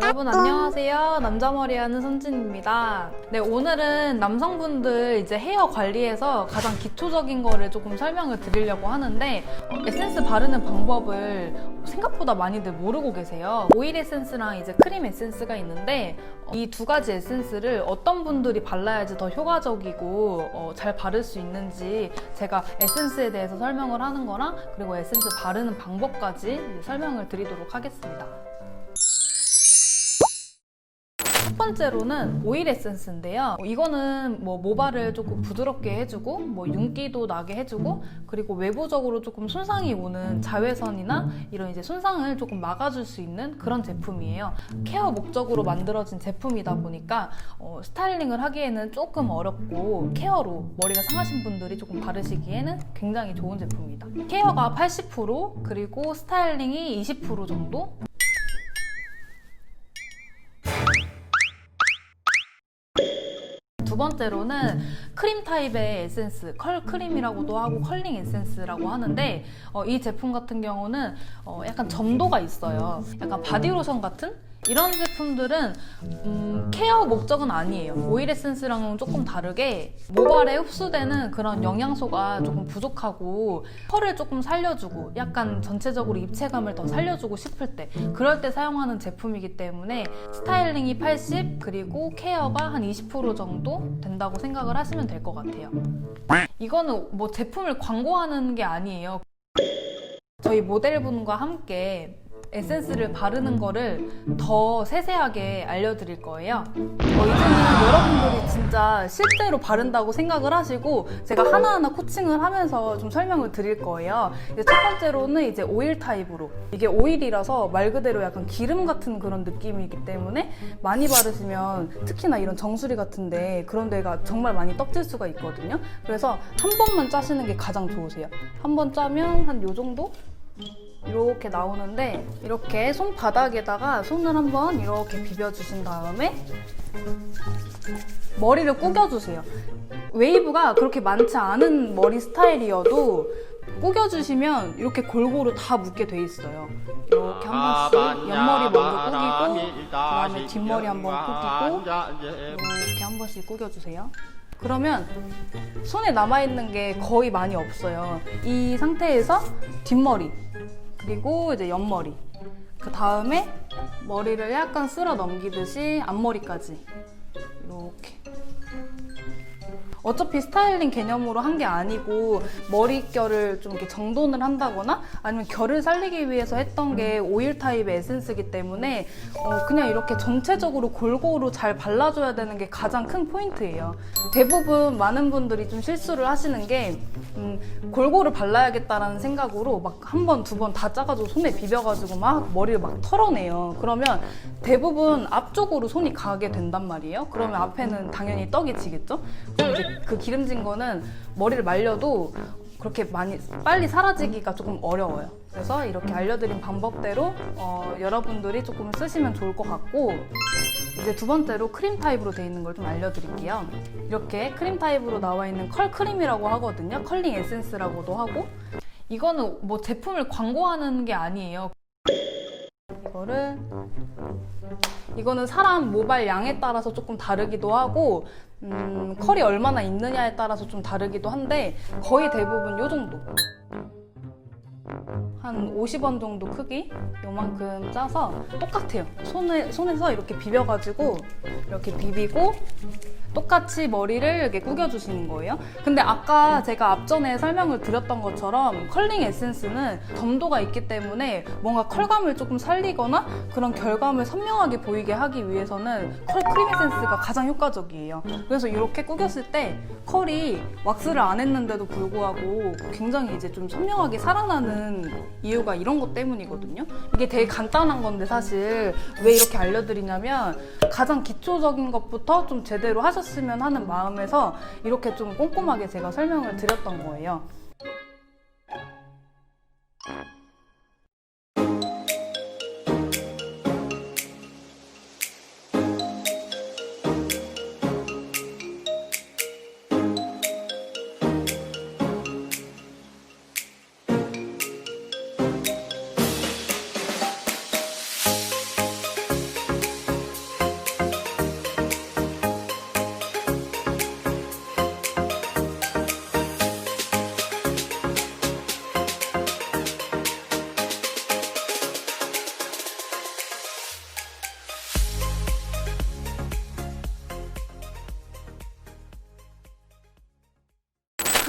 여러분 안녕하세요. 남자머리 하는 선진입니다. 네, 오늘은 남성분들 이제 헤어 관리에서 가장 기초적인 거를 조금 설명을 드리려고 하는데 어, 에센스 바르는 방법을 생각보다 많이들 모르고 계세요. 오일 에센스랑 이제 크림 에센스가 있는데 이 두 가지 에센스를 어떤 분들이 발라야지 더 효과적이고 어, 잘 바를 수 있는지 제가 에센스에 대해서 설명을 하는 거랑 그리고 에센스 바르는 방법까지 설명을 드리도록 하겠습니다. 첫 번째로는 오일 에센스인데요. 이거는 뭐 모발을 조금 부드럽게 해주고 뭐 윤기도 나게 해주고 그리고 외부적으로 조금 손상이 오는 자외선이나 이런 이제 손상을 조금 막아줄 수 있는 그런 제품이에요. 케어 목적으로 만들어진 제품이다 보니까 어, 스타일링을 하기에는 조금 어렵고 케어로 머리가 상하신 분들이 조금 바르시기에는 굉장히 좋은 제품입니다. 케어가 80% 그리고 스타일링이 20% 정도 번째로는 크림 타입의 에센스, 컬 크림이라고도 하고 컬링 에센스라고 하는데 어, 이 제품 같은 경우는 어, 약간 점도가 있어요. 약간 바디로션 같은 이런 제품들은 음, 케어 목적은 아니에요. 오일 에센스랑은 조금 다르게 모발에 흡수되는 그런 영양소가 조금 부족하고 펄을 조금 살려주고 약간 전체적으로 입체감을 더 살려주고 싶을 때 그럴 때 사용하는 제품이기 때문에 스타일링이 80 그리고 케어가 한 20% 정도 된다고 생각을 하시면 될 것 같아요. 이거는 뭐 제품을 광고하는 게 아니에요. 저희 모델분과 함께 에센스를 바르는 거를 더 세세하게 알려드릴 거예요. 어, 이제는 여러분들이 진짜 실제로 바른다고 생각을 하시고 제가 하나하나 코칭을 하면서 좀 설명을 드릴 거예요. 이제 첫 번째로는 이제 오일 타입으로 이게 오일이라서 말 그대로 약간 기름 같은 그런 느낌이기 때문에 많이 바르시면 특히나 이런 정수리 같은데 그런 데가 정말 많이 떡질 수가 있거든요. 그래서 한 번만 짜시는 게 가장 좋으세요. 한 번 짜면 한 요 정도? 이렇게 나오는데 이렇게 손바닥에다가 손을 한번 이렇게 비벼주신 다음에 머리를 구겨주세요. 웨이브가 그렇게 많지 않은 머리 스타일이어도 구겨주시면 이렇게 골고루 다 묻게 돼 있어요. 이렇게 한 번씩 옆머리 먼저 꾸기고 그다음에 뒷머리 한 번 꾸기고 이렇게 한 번씩 구겨주세요. 그러면 손에 남아있는 게 거의 많이 없어요. 이 상태에서 뒷머리, 그리고 이제 옆머리. 그 다음에 머리를 약간 쓸어 넘기듯이 앞머리까지. 이렇게. 어차피 스타일링 개념으로 한 게 아니고 머릿결을 좀 이렇게 정돈을 한다거나 아니면 결을 살리기 위해서 했던 게 오일 타입의 에센스이기 때문에 어, 그냥 이렇게 전체적으로 골고루 잘 발라줘야 되는 게 가장 큰 포인트예요. 대부분 많은 분들이 좀 실수를 하시는 게 음, 골고루 발라야겠다라는 생각으로 막 한 번, 두 번 다 짜가지고 손에 비벼가지고 막 머리를 막 털어내요. 그러면 대부분 앞쪽으로 손이 가게 된단 말이에요. 그러면 앞에는 당연히 떡이 지겠죠? 그럼 이제 그 기름진 거는 머리를 말려도 그렇게 많이 빨리 사라지기가 조금 어려워요. 그래서 이렇게 알려드린 방법대로 어, 여러분들이 조금 쓰시면 좋을 것 같고 이제 두 번째로 크림 타입으로 되어 있는 걸 좀 알려드릴게요. 이렇게 크림 타입으로 나와 있는 컬 크림이라고 하거든요. 컬링 에센스라고도 하고 이거는 뭐 제품을 광고하는 게 아니에요. 이거를 이거는 사람 모발 양에 따라서 조금 다르기도 하고 음, 컬이 얼마나 있느냐에 따라서 좀 다르기도 한데 거의 대부분 요 정도. 한 50원 정도 크기? 요만큼 짜서 똑같아요. 손에, 손에서 이렇게 비벼가지고 이렇게 비비고 똑같이 머리를 이렇게 구겨주시는 거예요. 근데 아까 제가 앞전에 설명을 드렸던 것처럼 컬링 에센스는 점도가 있기 때문에 뭔가 컬감을 조금 살리거나 그런 결감을 선명하게 보이게 하기 위해서는 컬 크림 에센스가 가장 효과적이에요. 그래서 이렇게 구겼을 때 컬이 왁스를 안 했는데도 불구하고 굉장히 이제 좀 선명하게 살아나는 이유가 이런 것 때문이거든요. 이게 되게 간단한 건데 사실 왜 이렇게 알려드리냐면 가장 기초적인 것부터 좀 제대로 하셨으면 하는 마음에서 이렇게 좀 꼼꼼하게 제가 설명을 드렸던 거예요.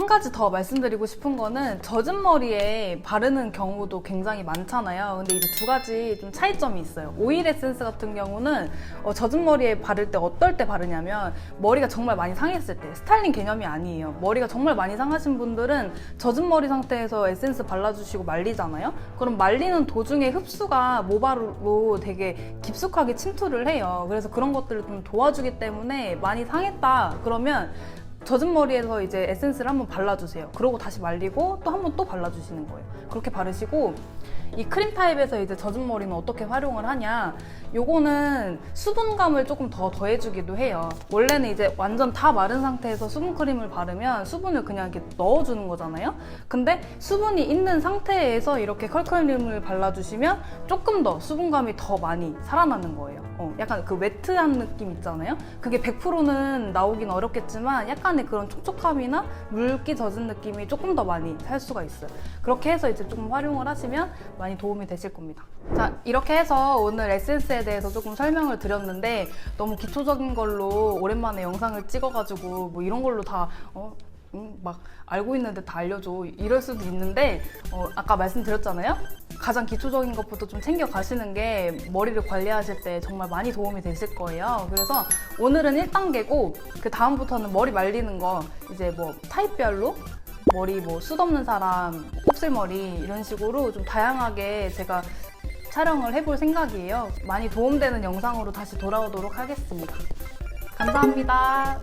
가지 더 말씀드리고 싶은 거는 젖은 머리에 바르는 경우도 굉장히 많잖아요. 근데 이제 두 가지 좀 차이점이 있어요. 오일 에센스 같은 경우는 어, 젖은 머리에 바를 때 어떨 때 바르냐면 머리가 정말 많이 상했을 때 스타일링 개념이 아니에요. 머리가 정말 많이 상하신 분들은 젖은 머리 상태에서 에센스 발라주시고 말리잖아요. 그럼 말리는 도중에 흡수가 모발로 되게 깊숙하게 침투를 해요. 그래서 그런 것들을 좀 도와주기 때문에 많이 상했다 그러면 젖은 머리에서 이제 에센스를 한번 발라주세요. 그러고 다시 말리고 또 한번 또 발라주시는 거예요. 그렇게 바르시고 이 크림 타입에서 이제 젖은 머리는 어떻게 활용을 하냐? 요거는 수분감을 조금 더 더해주기도 해요. 원래는 이제 완전 다 마른 상태에서 수분 크림을 바르면 수분을 그냥 이렇게 넣어주는 거잖아요. 근데 수분이 있는 상태에서 이렇게 컬크림을 발라주시면 조금 더 수분감이 더 많이 살아나는 거예요. 어, 약간 그 웨트한 느낌 있잖아요. 그게 100%는 나오긴 어렵겠지만 약간의 그런 촉촉함이나 물기 젖은 느낌이 조금 더 많이 살 수가 있어요. 그렇게 해서 이제 조금 활용을 하시면 많이 도움이 되실 겁니다. 자, 이렇게 해서 오늘 에센스에 대해서 조금 설명을 드렸는데 너무 기초적인 걸로 오랜만에 영상을 찍어가지고 뭐 이런 걸로 다 어, 음, 막 알고 있는데 다 알려줘. 이럴 수도 있는데 어, 아까 말씀드렸잖아요? 가장 기초적인 것부터 좀 챙겨 가시는 게 머리를 관리하실 때 정말 많이 도움이 되실 거예요. 그래서 오늘은 1단계고 그 다음부터는 머리 말리는 거 이제 뭐 타입별로 머리 뭐 숱 없는 사람 곱슬머리 이런 식으로 좀 다양하게 제가 촬영을 해볼 생각이에요. 많이 도움되는 영상으로 다시 돌아오도록 하겠습니다. 감사합니다